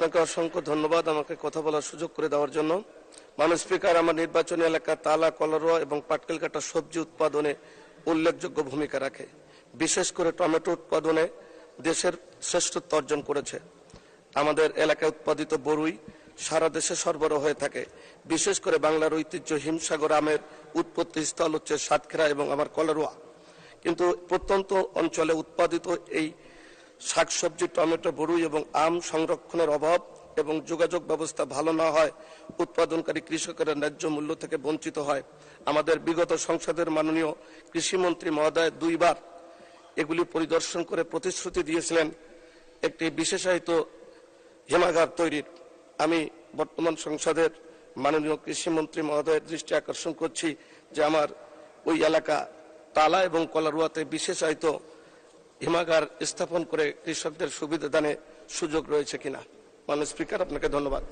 আপনাকে অসংখ্য ধন্যবাদ আমাকে কথা বলার সুযোগ করে দেওয়ার জন্য। মানুষ স্পিকার, আমার নির্বাচনী এলাকা তালা, কলারোয়া এবং পাটকেল কাটা সবজি উৎপাদনে উল্লেখযোগ্য ভূমিকা রাখে। বিশেষ করে টমেটো উৎপাদনে দেশের শ্রেষ্ঠত্ব অর্জন করেছে। আমাদের এলাকায় উৎপাদিত বরুই সারা দেশে সরবরাহ হয়ে থাকে। বিশেষ করে বাংলার ঐতিহ্য হিমসাগর আমের উৎপত্তি স্থল হচ্ছে সাতক্ষীরা এবং আমার কলারোয়া। কিন্তু প্রত্যন্ত অঞ্চলে উৎপাদিত এই শাকসবজি, টমেটো, বরুই এবং আম সংরক্ষণের অভাব এবং যোগাযোগ ব্যবস্থা ভালো না হয়, উৎপাদনকারী কৃষকেরা ন্যায্য মূল্য থেকে বঞ্চিত হয়। আমাদের বিগত সংসদের মাননীয় কৃষিমন্ত্রী মহোদয় দুইবার এগুলি পরিদর্শন করে প্রতিশ্রুতি দিয়েছিলেন একটি বিশেষায়িত হিমাগার তৈরির। আমি বর্তমান সংসদের মাননীয় কৃষিমন্ত্রী মহোদয়ের দৃষ্টি আকর্ষণ করছি যে আমার ওই এলাকা, তালা এবং কলারুয়াতে বিশেষায়িত হিমাগার স্থাপন করে কৃষকদের সুবিধা দানে সুযোগ রয়েছে কিনা। মাননীয় স্পিকার আপনাকে ধন্যবাদ।